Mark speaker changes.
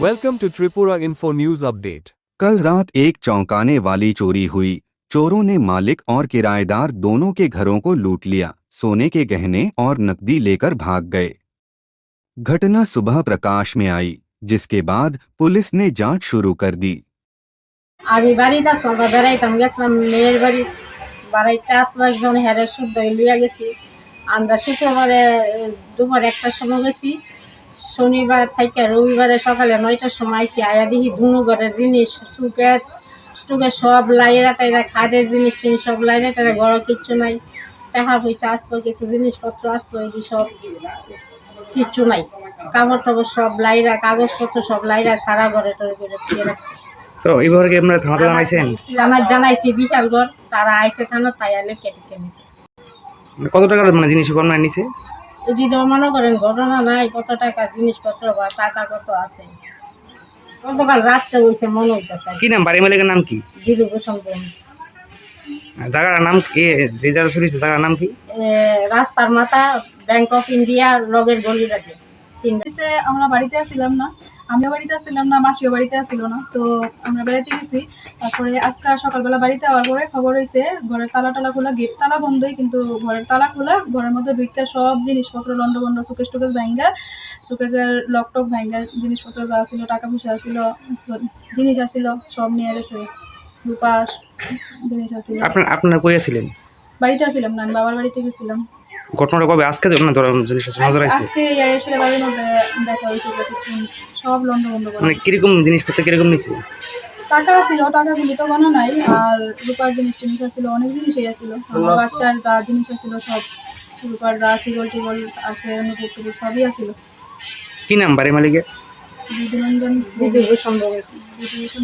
Speaker 1: Welcome to Tripura Info News Update.
Speaker 2: कल रात एक चौंकाने वाली चोरी हुई चोरों ने मालिक और किराएदार दोनों के घरों को लूट लिया सोने के गहने और नकदी लेकर भाग गए घटना सुबह प्रकाश में आई जिसके बाद पुलिस ने जांच शुरू कर दी
Speaker 3: আমি বাড়িতে আসলাম বা বেড়াইতাম গেছিলাম মেয়ের বাড়ি বাড়াইতে আসলো একজন হেরে শুদ্ধ লিয়া গেছি আমরা শুক্রবারে এ, দুপুর একটার সময় গেছি শনিবার থেকে রবিবারে সকালে নয়টার সময় আইছি আয়া দেখি ধুনু ঘরের জিনিস সুকেস স্টুকে সব লাইরা টাইরা খাদের জিনিস টিনিস সব লাইরা টাইরা ঘর কিচ্ছু নাই। টাকা পয়সা আসলো কিছু জিনিসপত্র আসলো এই সব কিচ্ছু নাই। কাপড় টাপড় সব লাইরা কাগজপত্র সব লাইরা সারা ঘরে টরে করে দিয়ে রাখছে।
Speaker 4: তো এইবার কি আপনারা থানাতে জানাইছেন?
Speaker 3: থানা জানাইছি বিশালগড় তারা আইসে থানা তাই আলে কেটে কেনেছে।
Speaker 4: মানে কত টাকার মানে জিনিস আপনার নিছে?
Speaker 3: যদি মনে করেন ঘটনা নাই কত টাকা জিনিসপত্র বা টাকা কত আছে। গতকাল রাত্রে হয়েছে মনে হইতেছে।
Speaker 4: কি নাম? বাড়ি মালিকের নাম কি?
Speaker 3: দিদু
Speaker 4: জায়গার নাম কি? যে জায়গা চুরি জায়গার নাম কি?
Speaker 3: রাস্তার মাথা ব্যাংক অফ ইন্ডিয়া লগের গলি রাখে তিন
Speaker 5: আমরা বাড়িতে আসছিলাম না। আমিও বাড়িতে আসছিলাম না, মাসিও বাড়িতে আসছিল না, তো আমরা বেড়াতে গেছি। তারপরে আজকে সকালবেলা বাড়িতে আওয়ার পরে খবর হয়েছে, ঘরের তালা টালা খোলা গেট তালা বন্ধই, কিন্তু ঘরের তালা খোলা ঘরের মধ্যে ঢুকা সব জিনিসপত্র লন্ড বন্ড সুকেশ টুকেশ ভাঙ্গা সুকেশের লক টক ভাঙ্গা জিনিসপত্র যা ছিল, টাকা পয়সা ছিল, জিনিস আসছিল সব নিয়ে গেছে। দুপাশ জিনিস আসছিল
Speaker 4: আপনার আপনার কই আছিলেন
Speaker 5: বাড়িতে আসছিলাম না আমি বাবার বাড়িতে গেছিলাম।
Speaker 4: ঘটনাটা কবে? আজকে না ধরো জিনিস আছে নজর আছে
Speaker 5: আজকে এসে বাড়ির মধ্যে দেখা হয়েছে যে কিছু সব লন্ড বন্ড করা।
Speaker 4: মানে কীরকম জিনিসপত্র কীরকম নিছে?
Speaker 5: টাকা ছিল টাকাগুলি তো গণা নাই আর রূপার জিনিস টিনিস ছিল অনেক জিনিসই আছিল। আমার বাচ্চার যা জিনিস আছিল সব রূপার যা ছিগল টিগল আছে নুপুর টুপুর সবই আছিল।
Speaker 4: কি নাম বাড়ি মালিকের?
Speaker 5: বিধিরঞ্জন
Speaker 3: বিদু ভূষণ বোন।
Speaker 5: বিধিভূষণ